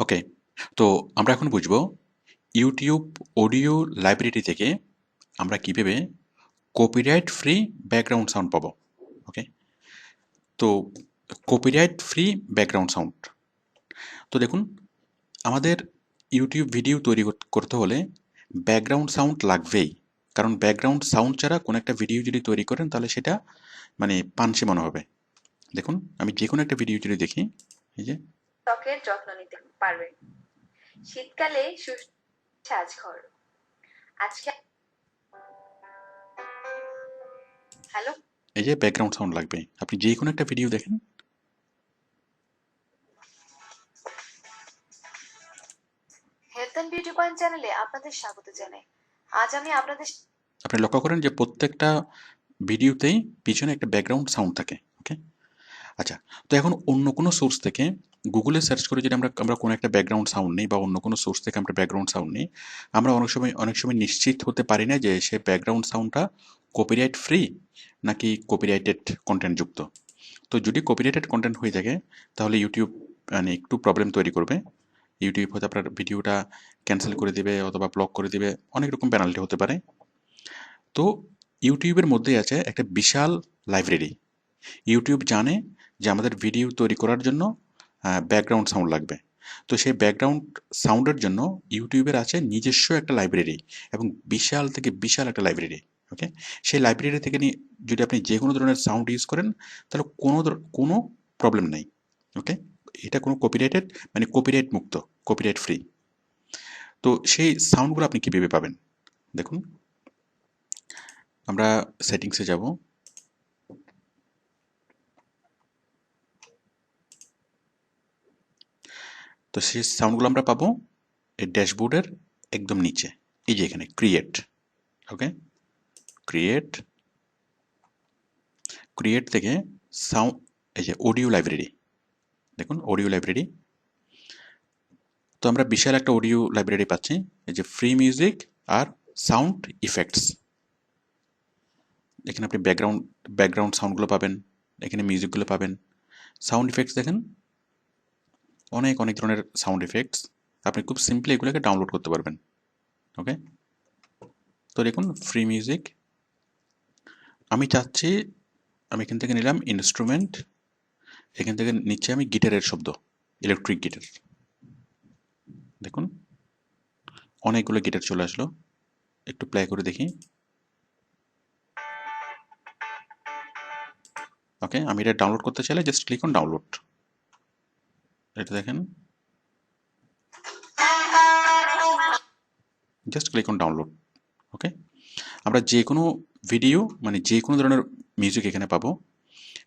ওকে, তো আমরা এখন বুঝব ইউটিউব অডিও লাইব্রেরি থেকে আমরা কীভাবে কপিরাইট ফ্রি ব্যাকগ্রাউন্ড সাউন্ড পাবো, ওকে? তো কপিরাইট ফ্রি ব্যাকগ্রাউন্ড সাউন্ড তো দেখুন, আমাদের ইউটিউব ভিডিও তৈরি কর- করতে হলে ব্যাকগ্রাউন্ড সাউন্ড লাগবেই। কারণ ব্যাকগ্রাউন্ড সাউন্ড ছাড়া কোনো একটা ভিডিও যদি তৈরি করেন, তাহলে সেটা মানে পানসে মনে হবে। দেখুন, আমি যে কোনো একটা ভিডিও যদি দেখি, এই যে ত্বকের যত্ন নিতে পারবে। শীতকালে সাজঘর। আজকে হ্যালো? এই যে ব্যাকগ্রাউন্ড সাউন্ড লাগবে। আপনি যে কোনো একটা ভিডিও দেখেন। হেলথ অ্যান্ড বিউটি পয়েন্ট চ্যানেলে আপনাদের স্বাগত জানাই। আজ আমি আপনাদের আপনি লক্ষ্য করেন যে প্রত্যেকটা ভিডিওতেই পিছনে একটা ব্যাকগ্রাউন্ড সাউন্ড থাকে ওকে আচ্ছা তো এখন অন্য কোনো সোর্স থেকে গুগলে সার্চ করে যদি আমরা আমরা কোনো একটা ব্যাকগ্রাউন্ড সাউন্ড নেই বা অন্য কোনো সোর্স থেকে আমরা ব্যাকগ্রাউন্ড সাউন্ড নেই, আমরা অনেক সময় অনেক সময় নিশ্চিত হতে পারি না যে সে ব্যাকগ্রাউন্ড সাউন্ডটা কপিরাইট ফ্রি নাকি কপিরাইটেড কন্টেন্ট যুক্ত। তো যদি কপিরাইটেড কন্টেন্ট হয়ে থাকে, তাহলে ইউটিউব মানে একটু প্রবলেম তৈরি করবে। ইউটিউব হয়তো আপনার ভিডিওটা ক্যান্সেল করে দেবে অথবা ব্লক করে দেবে, অনেক রকম পেনাল্টি হতে পারে। তো ইউটিউবের মধ্যে আছে একটা বিশাল লাইব্রেরি ইউটিউব জানে যে আমাদের ভিডিও তৈরি করার জন্য ব্যাকগ্রাউন্ড সাউন্ড লাগবে। তো সেই ব্যাকগ্রাউন্ড সাউন্ডের জন্য ইউটিউবের আছে নিজস্ব একটা লাইব্রেরি এবং বিশাল থেকে বিশাল একটা লাইব্রেরি ওকে সেই লাইব্রেরি থেকে নিয়ে যদি আপনি যে কোনো ধরনের সাউন্ড ইউজ করেন, তাহলে কোনো কোনো প্রবলেম নেই ওকে এটা কোনো কপিরাইটেড মানে কপিরাইট মুক্ত কপিরাইট ফ্রি তো সেই সাউন্ডগুলো আপনি কীভাবে পাবেন? দেখুন, আমরা সেটিংসে যাব। তো সেই সাউন্ডগুলো আমরা পাবো এই ড্যাশবোর্ডের একদম নিচে। এই যে এখানে ক্রিয়েট ওকে ক্রিয়েট ক্রিয়েট থেকে সাউন্ড এই যে অডিও লাইব্রেরি দেখুন অডিও লাইব্রেরি তো আমরা বিশাল একটা অডিও লাইব্রেরি পাচ্ছি, এই যে ফ্রি মিউজিক আর সাউন্ড ইফেক্টস এখানে আপনি ব্যাকগ্রাউন্ড ব্যাকগ্রাউন্ড সাউন্ডগুলো পাবেন, এখানে মিউজিকগুলো পাবেন। সাউন্ড ইফেক্টস দেখেন অনেক অনেক ধরনের সাউন্ড ইফেক্টস আপনি খুব সিম্পলি এগুলোকে ডাউনলোড করতে পারবেন ওকে তো দেখুন ফ্রি মিউজিক আমি চাচ্ছি, আমি এখান থেকে নিলাম ইনস্ট্রুমেন্ট এখান থেকে নিচে আমি গিটারের শব্দ ইলেকট্রিক গিটার দেখুন, অনেকগুলো গিটার চলে আসলো, একটু প্লে করে দেখি। ওকে আমি এটা ডাউনলোড করতে চাইলে জাস্ট ক্লিক অন ডাউনলোড এটা দেখেন। Just click on download okay আমরা যে কোনো ভিডিও মানে যে কোনো ধরনের মিউজিক এখানে পাবো।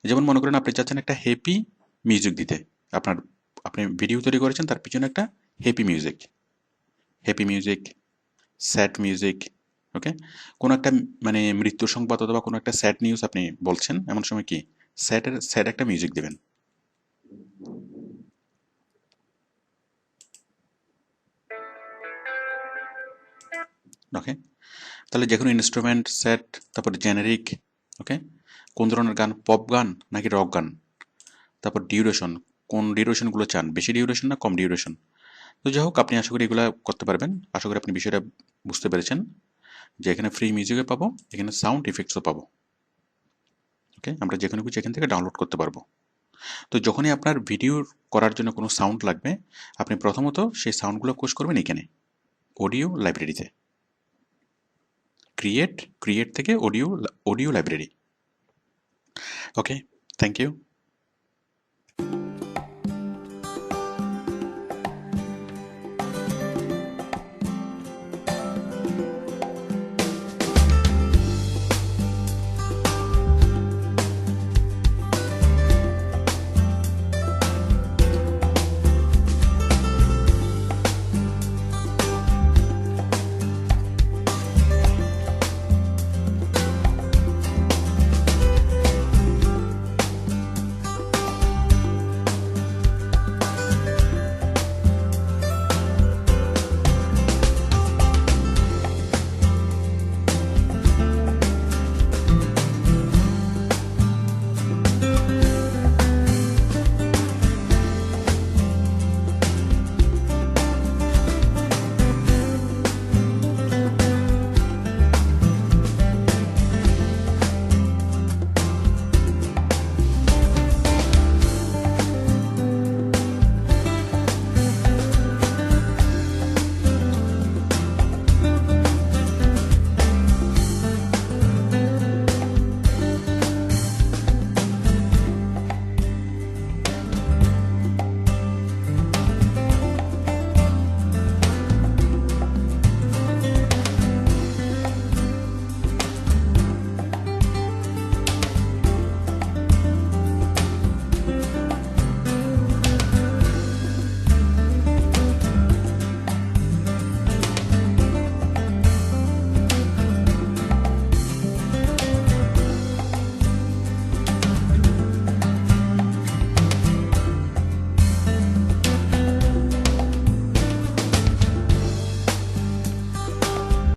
যেমন মনে করেন আপনি চাচ্ছেন একটা হ্যাপি মিউজিক দিতে। আপনার, আপনি ভিডিও তৈরি করেছেন, তার পিছনে একটা happy music happy music sad music okay কোনো একটা মানে মৃত্যু সংবাদ অথবা কোনো একটা স্যাড নিউজ আপনি বলছেন, এমন সময় কি? স্যাডের স্যাড একটা মিউজিক দেবেন। ওকে তাহলে যে কোনো ইনস্ট্রুমেন্ট সেট তারপর জেনারিক ওকে কোন ধরনের গান? পপ গান নাকি রক গান? তারপর ডিউরেশন কোন ডিউরেশনগুলো চান? বেশি ডিউরেশন না কম ডিউরেশন তো যাই হোক, আপনি আশা করি এগুলো করতে পারবেন। আশা করি আপনি বিষয়টা বুঝতে পেরেছেন যে এখানে ফ্রি মিউজিকও পাবো, এখানে সাউন্ড ইফেক্টসও পাবো। ওকে আমরা যে কোনো কিছু এখান থেকে ডাউনলোড করতে পারব। তো যখনই আপনার ভিডিও করার জন্য কোনো সাউন্ড লাগবে, আপনি প্রথমত সেই সাউন্ডগুলো কোষ করবেন এখানে অডিও লাইব্রেরিতে ক্রিয়েট ক্রিয়েট থেকে audio audio library okay thank you